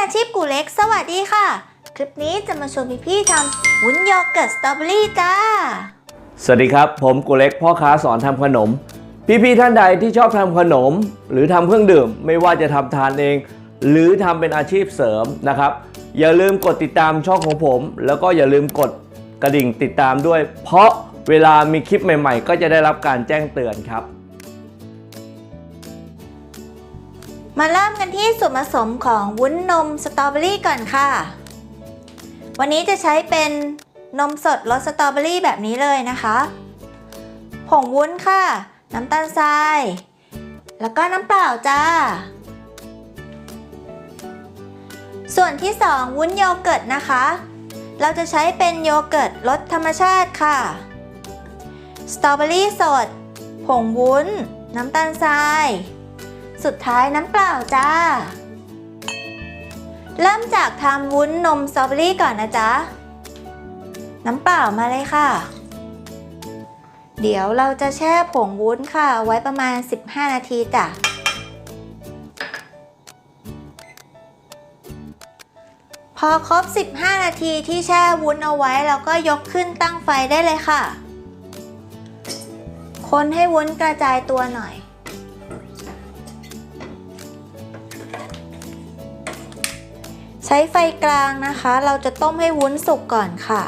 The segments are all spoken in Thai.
อาชีพกูเล็ก สวัสดีค่ะ คลิปนี้จะมาชวนพี่ๆทำวุ้นโยเกิร์ตสตรอเบอรี่จ้า สวัสดีครับ ผมกุเล็กพ่อค้าสอนทำขนม พี่ๆท่านใดที่ชอบทำขนม หรือทำเครื่องดื่ม ไม่ว่าจะทำทานเอง หรือทำเป็นอาชีพเสริมนะครับ อย่าลืมกดติดตามช่องของผม แล้วก็อย่าลืมกดกระดิ่งติดตามด้วย เพราะเวลามีคลิปใหม่ ๆ ก็จะได้รับการแจ้งเตือนครับ มาเริ่มกันที่ส่วนผสมของวุ้นนมสตรอเบอรี่ก่อนค่ะ วันนี้จะใช้เป็นนมสดรสสตรอเบอรี่แบบนี้เลยนะคะ ผงวุ้นค่ะ น้ำตาลทราย แล้วก็น้ำเปล่าจ้า ส่วนที่ 2 วุ้นโยเกิร์ตนะคะ เราจะใช้เป็นโยเกิร์ตรสธรรมชาติค่ะ สตรอเบอรี่สด ผงวุ้น น้ำตาลทราย สุดท้ายน้ำเปล่าจ้า เริ่มจากทำวุ้นนมสตรอเบอรี่ก่อนนะจ๊ะ น้ำเปล่ามาเลยค่ะ เดี๋ยวเราจะแช่ผงวุ้นค่ะ ไว้ประมาณ 15 นาทีจ้ะพอครบ 15 นาทีที่แช่วุ้นเอาไว้เราก็ยกขึ้นตั้งไฟได้เลยค่ะ คนให้วุ้นกระจายตัวหน่อย ใช้ไฟกลางนะคะ เราจะต้มให้วุ้นสุกก่อนค่ะ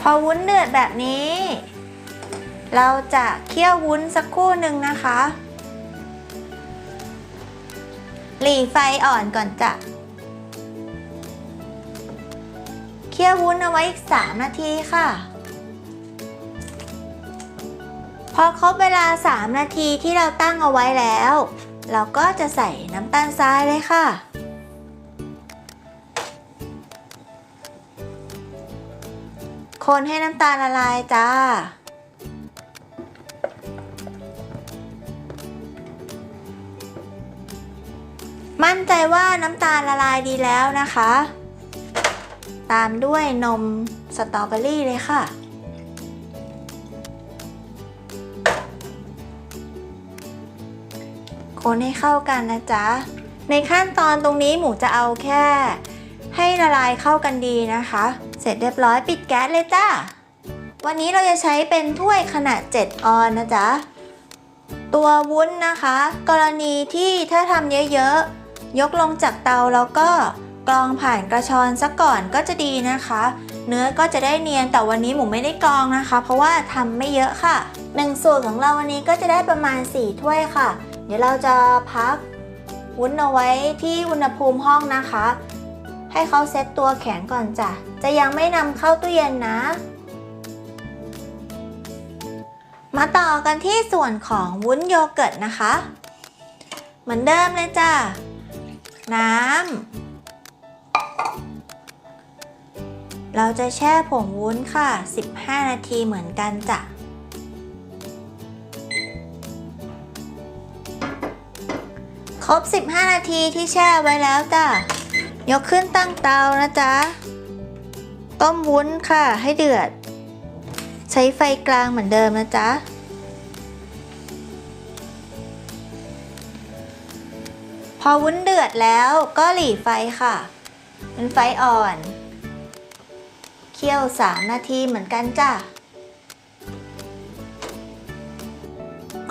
พอวุ้นเดือดแบบนี้ เราจะเคี่ยววุ้นสักครู่หนึ่งนะคะ หลีไฟอ่อนก่อนจ้ะ เคี่ยววุ้นเอาไว้อีก 3 นาทีค่ะ พอครบเวลา 3 นาทีที่เราตั้งเอาไว้แล้ว เราก็จะใส่น้ำตาลทรายเลยค่ะคนให้น้ำตาลละลายจ้า มั่นใจว่าน้ำตาลละลายดีแล้วนะคะ ตามด้วยนมสตรอเบอรี่เลยค่ะ คนให้เข้ากันนะจ๊ะ ในขั้นตอนตรงนี้หมูจะเอาแค่ ให้ละลายเข้ากันดีนะคะ เสร็จเรียบร้อยปิดแก๊สเลยจ้าวันนี้เราจะใช้เป็นถ้วยขนาด 7 ออนนะจ๊ะ ตัววุ้นนะคะ กรณีที่ถ้าทำเยอะๆ ยกลงจากเตาแล้วก็กรองผ่านกระชอนซะก่อนก็จะดีนะคะ เนื้อก็จะได้เนียนแต่วันนี้หมูไม่ได้กรองนะคะ เพราะว่าทำไม่เยอะค่ะหนึ่งสูตรของเราวันนี้ก็จะได้ประมาณ 4 ถ้วยค่ะ เดี๋ยวเราจะพักวุ้นเอาไว้ที่อุณหภูมิห้องนะคะ ให้เขาเซตตัวแข็งก่อนจ้ะจะยังไม่นำเข้าตู้เย็นนะ มาต่อกันที่ส่วนของวุ้นโยเกิร์ตนะคะ เหมือนเดิมเลยจ้ะ น้ำ เราจะแช่ผงวุ้นค่ะ 15 นาทีเหมือนกันจ้ะ ครบ 15 นาทีที่แช่ไว้แล้วจ้ะ ยกขึ้นตั้งเตานะจ๊ะ ต้มวุ้นค่ะให้เดือด ใช้ไฟกลางเหมือนเดิมนะจ๊ะ พอวุ้นเดือดแล้วก็หลีไฟค่ะ เป็นไฟอ่อน เคี่ยว 3 นาทีเหมือนกันจ้ะ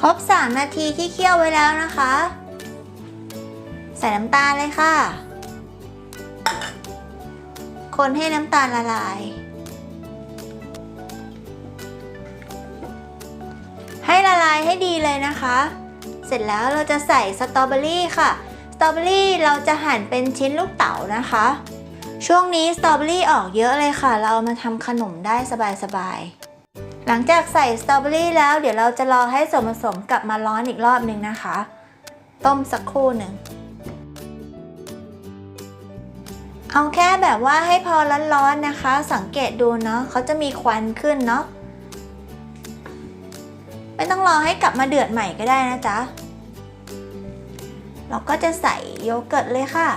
ครบ 3 นาทีที่เคี่ยวไว้แล้วนะคะ ใส่น้ำตาลเลยค่ะ คนให้น้ำตาลละลายให้ละลายให้ดีเลยนะคะ เสร็จแล้วเราจะใส่สตรอเบอรี่ค่ะ ตรอเบอรี่เราจะหั่นเป็นชิ้นลูกเต๋านะคะ ช่วงนี้สตรอเบอรี่ออกเยอะเลยค่ะ เราเอามาทำขนมได้สบายๆ หลังจากใส่สตรอเบอรี่แล้วเดี๋ยวเราจะรอให้ส่วนผสมกลับมาร้อนอีกรอบหนึ่งนะคะ ต้มสักครู่หนึ่งเอาแค่แบบว่าให้พอร้อนๆนะคะ สังเกตดูเนาะเขาจะมีควันขึ้นเนาะไม่ต้องรอให้กลับมาเดือดใหม่ก็ได้นะจ๊ะ เราก็จะใส่โยเกิร์ตเลยค่ะ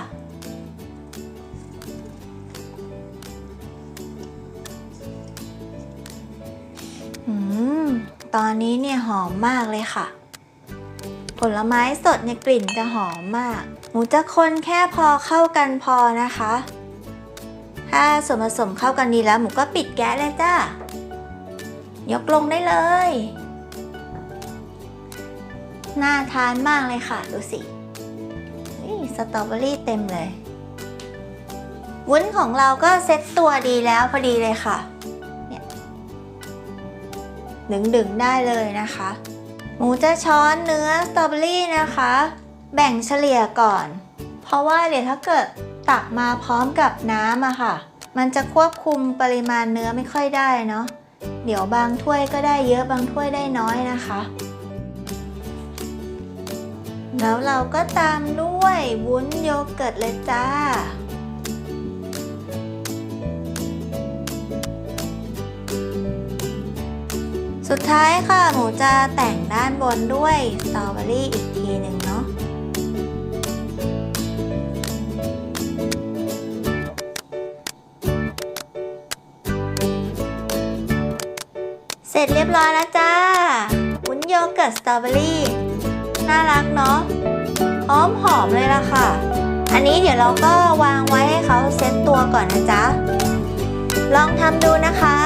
อืม ตอนนี้เนี่ยหอมมากเลยค่ะ ผลไม้สดเนี่ยกลิ่นจะหอมมากหมูจะคนแค่พอเข้ากันพอนะคะ ถ้าส่วนผสมเข้ากันดีแล้วหมูก็ปิดแก๊สเลยจ้า ยกลงได้เลย น่าทานมากเลยค่ะ ดูสิ สตรอเบอรี่เต็มเลย วุ้นของเราก็เซ็ตตัวดีแล้วพอดีเลยค่ะ เนี่ยดึงๆได้เลยนะคะ หมูจะช้อนเนื้อสตรอเบอรี่นะคะ แบ่งเฉลี่ยก่อน เพราะว่าเดี๋ยวถ้าเกิดตักมาพร้อมกับน้ำอะค่ะ มันจะควบคุมปริมาณเนื้อไม่ค่อยได้เนาะ เดี๋ยวบางถ้วยก็ได้เยอะบางถ้วยได้น้อยนะคะ แล้วเราก็ตามด้วยวุ้นโยเกิร์ตเลยจ้า สุดท้ายค่ะ หมูจะแต่งด้านบนด้วยสตรอเบอรี่อีกทีหนึ่งเนาะเสร็จเรียบร้อยแล้วจ้าวุ้นโยเกิร์ตสตรอเบอรี่ น่ารักเนาะหอมหอมเลยล่ะค่ะ อันนี้เดี๋ยวเราก็วางไว้ให้เขาเซ็ตตัวก่อนนะจ๊ะ ลองทำดูนะคะ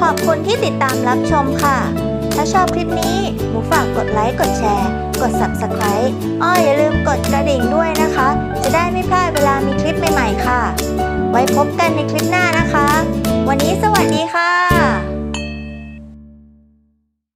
ขอบคุณที่ติดตามรับชมค่ะ ถ้าชอบคลิปนี้หมูฝากกดไลค์ กดแชร์ กด Subscribe อ้ออย่าลืมกดกระดิ่งด้วยนะคะ จะได้ไม่พลาดเวลามีคลิปใหม่ๆค่ะ ไว้พบกันในคลิปหน้านะคะ วันนี้สวัสดีค่ะ